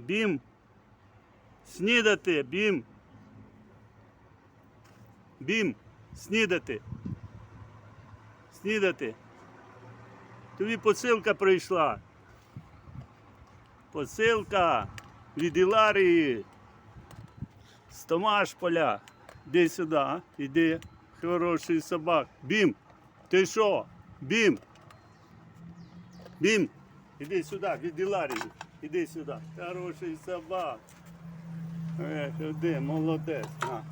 Бім. Снідати, бім. Бім, снідати. Снідати. Тобі посилка прийшла. Посилка від Іларії. З Томашполя. Іди сюди, іди. Хороший собак. Бім. Ти що? Бім. Бім. Іди сюди, від Іларії. Іди сюди. Хороший собак. Іди, молодець. На.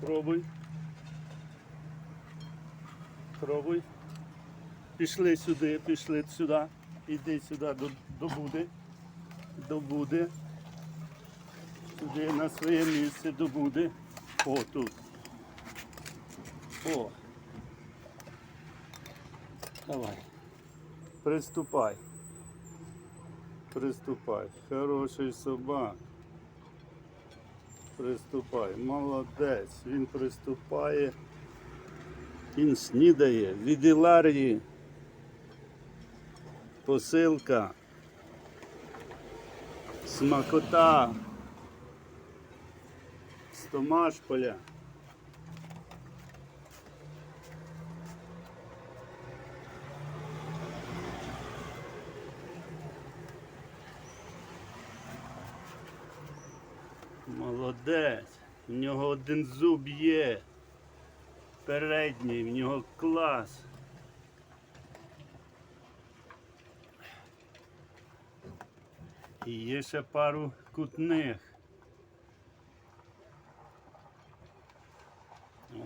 Пробуй. Пробуй. Пішли сюди, пішли сюди. Іди сюди до, до буди. До буди. Сюди на своє місце до буди. О, тут. О. Давай. Приступай. Приступай. Хороший собак. Приступай. Молодець. Він приступає. Він снідає. Від Іларії. Посилка. Смакота. З Томашполя. Молодець. В нього один зуб є. Передній, в нього клас. І є ще пару кутних.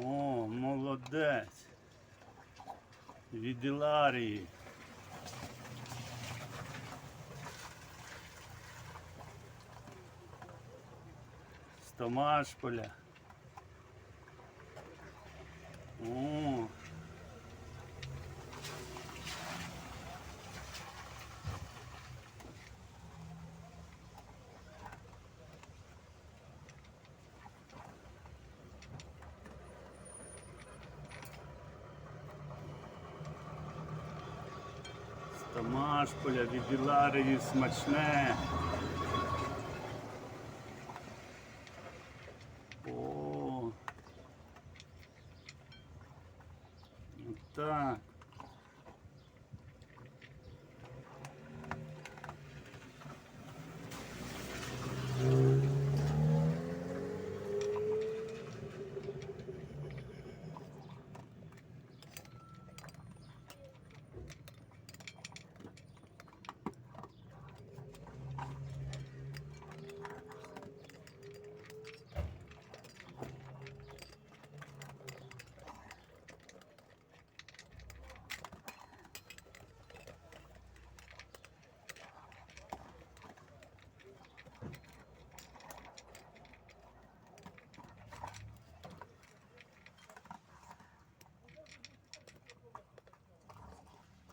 О, молодець. Від Іларії. Томашполя. О. Томашполя від Іларії смачне. О. Ну Так.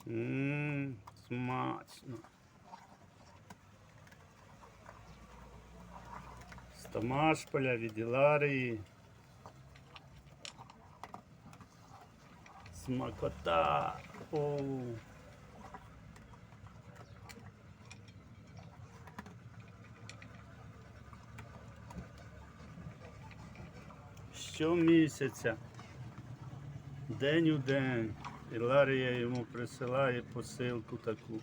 Ммм, смачно. З Томашполя, від Іларії. Смакота. Оу. Щомісяця, день у день, Іларія йому присилає посилку таку.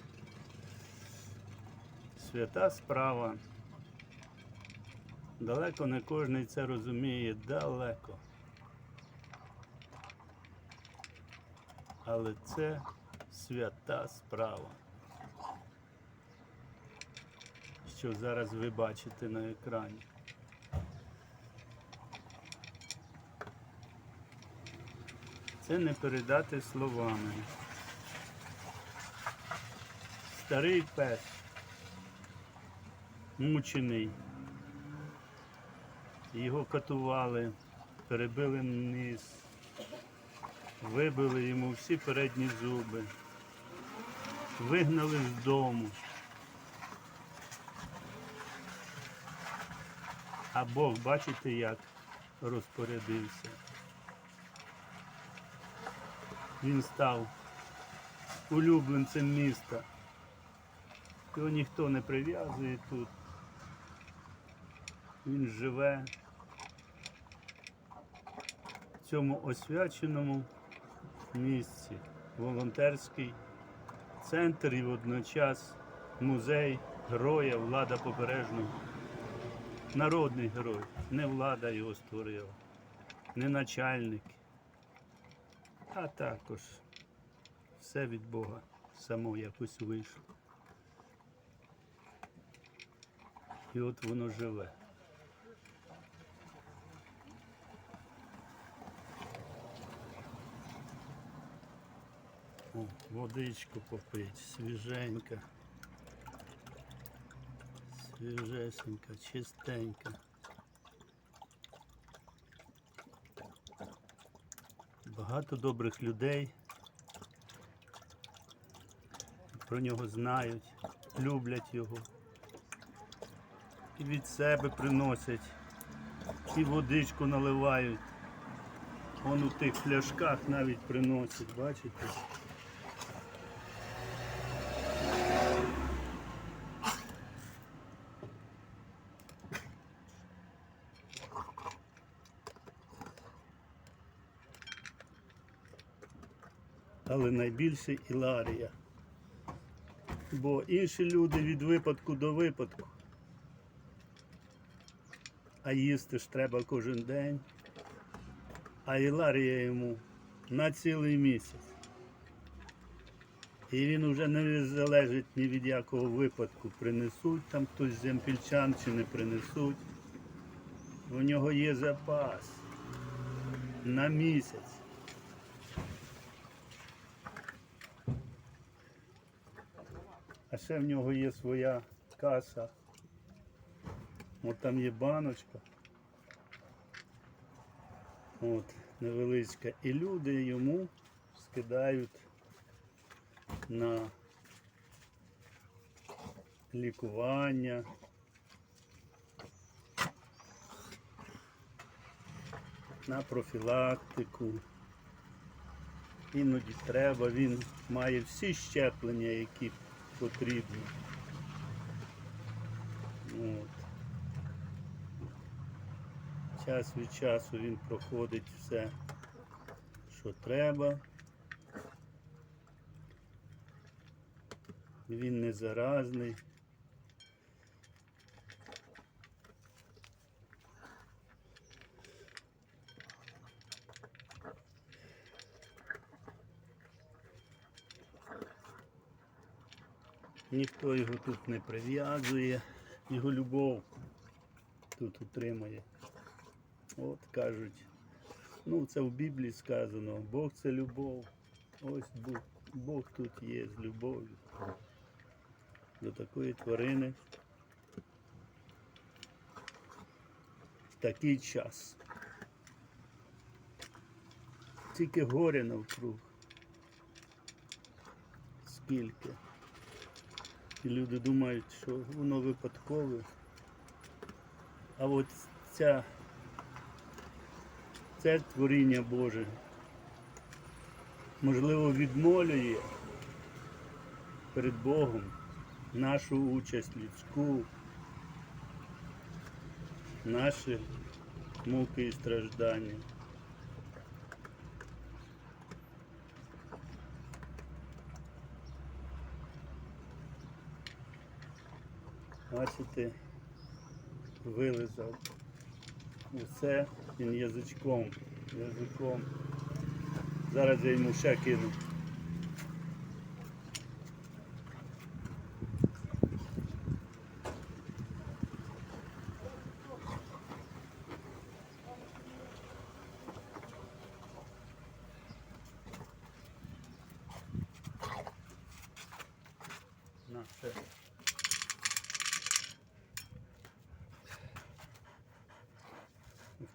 Свята справа. Далеко не кожен це розуміє, далеко. Але це свята справа. Що зараз ви бачите на екрані. Це не передати словами. Старий пес, мучений. Його катували, перебили низ, вибили йому всі передні зуби, вигнали з дому. А Бог, бачите, як розпорядився. Він став улюбленцем міста. Його ніхто не прив'язує тут. Він живе в цьому освяченому місці. Волонтерський центр і водночас музей героя Влада Побережного. Народний герой. Не влада його створила, не начальник, а також все від Бога само якось вийшло. І от воно живе. О, водичку попить, свіженька. Свіжесенька, чистенька. Багато добрих людей про нього знають, люблять його. І від себе приносять, і водичку наливають. Вон у тих пляшках навіть приносять, бачите? Але найбільше Іларія. Бо інші люди від випадку до випадку. А їсти ж треба кожен день. А Іларія йому на цілий місяць. І він вже не залежить ні від якого випадку. Принесуть там хтось земпільчан чи не принесуть. У нього є запас на місяць. А ще в нього є своя каса. От там є баночка. От, невеличка. І люди йому скидають на лікування. На профілактику. Іноді треба, він має всі щеплення, які потрібні. От. Час від часу він проходить все, що треба. Він не заразний. Ніхто його тут не прив'язує, його любов тут утримує. От кажуть, ну це в Біблії сказано, Бог це любов. Ось Бог, Бог тут є з любов'ю до такої тварини. В такий час. Тільки горя навкруг. Скільки. І люди думають, що воно випадкове. А от ця, це творіння Боже, можливо, відмолює перед Богом нашу участь людську, наші муки і страждання. Бачите, вилизав. Усе він язичком, язиком. Зараз я йому ще кину.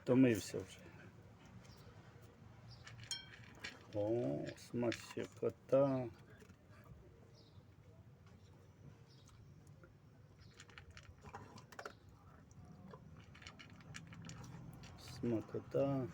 Втомився вже. О, смачкота. Смакота.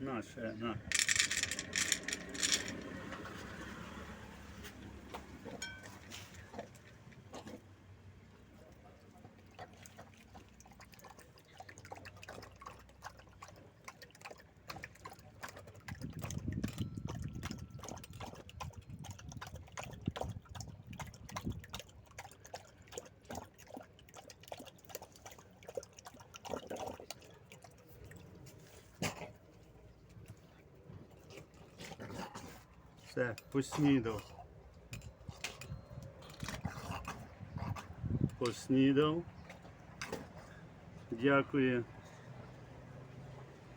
На, ще, на. Все, поснідав. Поснідав. Дякую.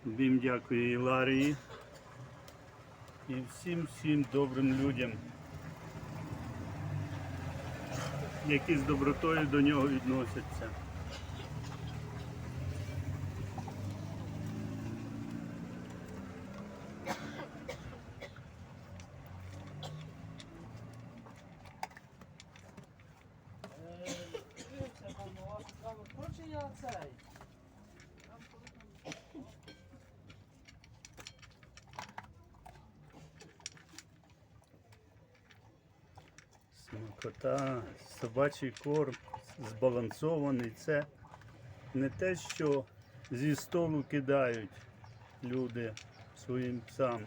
Бім дякую Іларії. І всім всім добрим людям, які з добротою до нього відносяться. Смакота, собачий корм, збалансований. Це не те, що зі столу кидають люди своїм псам.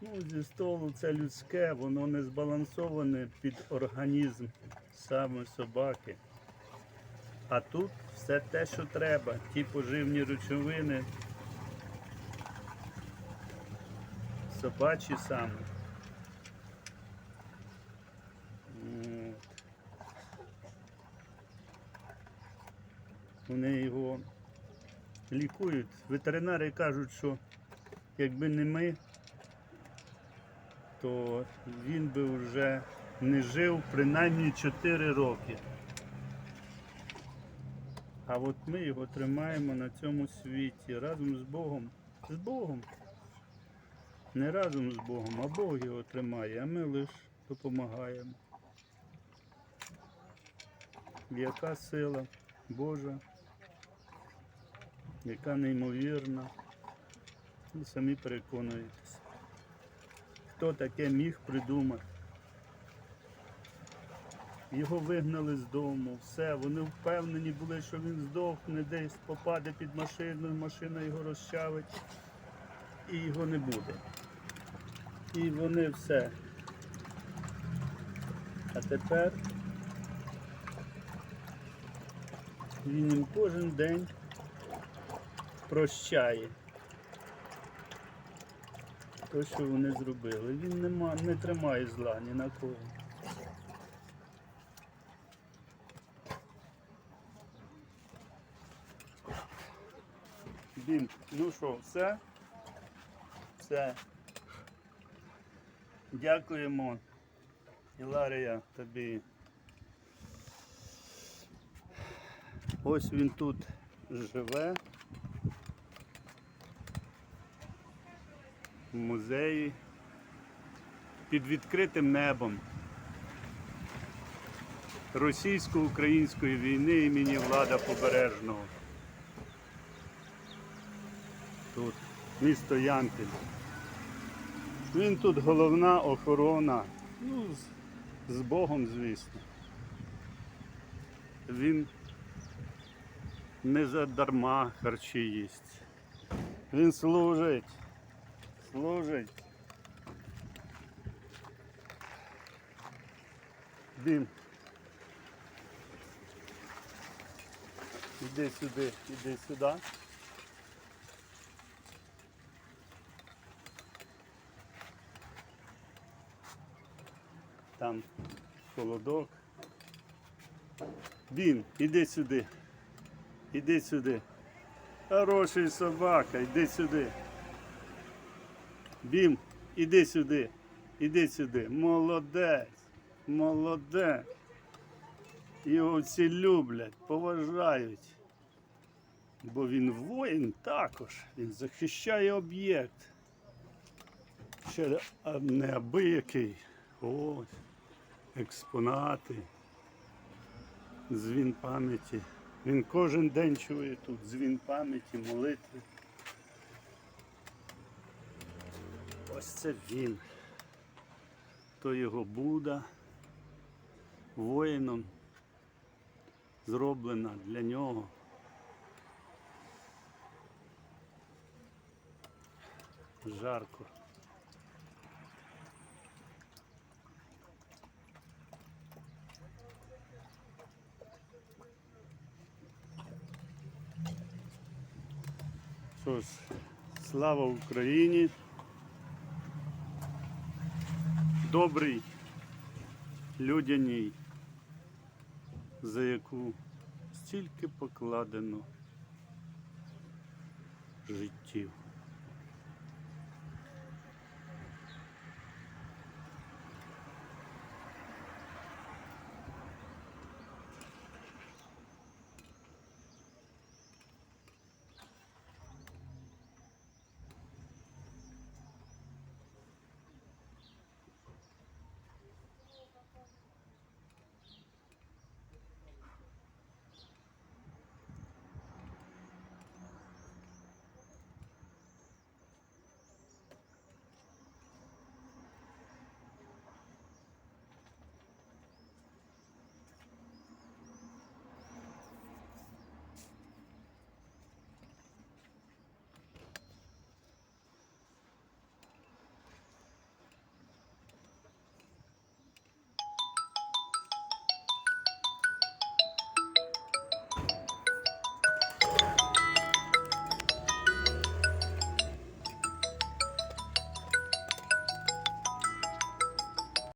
Ну, зі столу це людське, воно не збалансоване під організм саме собаки. А тут все те, що треба, ті поживні речовини, собачі саме. Вони його лікують. Ветеринари кажуть, що якби не ми, то він би вже не жив принаймні 4 роки. А от ми його тримаємо на цьому світі разом з Богом. З Богом. Не разом з Богом, а Бог його тримає, а ми лише допомагаємо. Яка сила Божа, яка неймовірна. Ви самі переконуєтесь. Хто таке міг придумати? Його вигнали з дому, все. Вони впевнені були, що він здохне десь, попаде під машину, машина його розчавить і його не буде. І вони все. А тепер він їм кожен день прощає. Те, що вони зробили. Він нема, не тримає зла ні на кого. Бім, ну що, все? Все. Дякуємо, Іларія, тобі. Ось він тут живе. Музеї під відкритим небом російсько-української війни імені Влада Побережного. Тут місто Янкель. Він тут головна охорона. Ну, з, з Богом, звісно. Він не задарма харчі їсть. Він служить. Служить. Бім. Іди сюди, іди сюди. Там холодок. Бім, іди сюди. Іди сюди. Хороший собака, іди сюди. Бім, іди сюди. Іди сюди. Молодець. Молодець. Його всі люблять, поважають. Бо він воїн також. Він захищає об'єкт. Ще неабиякий. Ось. Експонати. Дзвін пам'яті. Він кожен день чує тут дзвін пам'яті, молитви. Ось це він. То його Буда воїном зроблена для нього. Жарко. Що слава Україні. Добрий, людяній, за яку стільки покладено життів.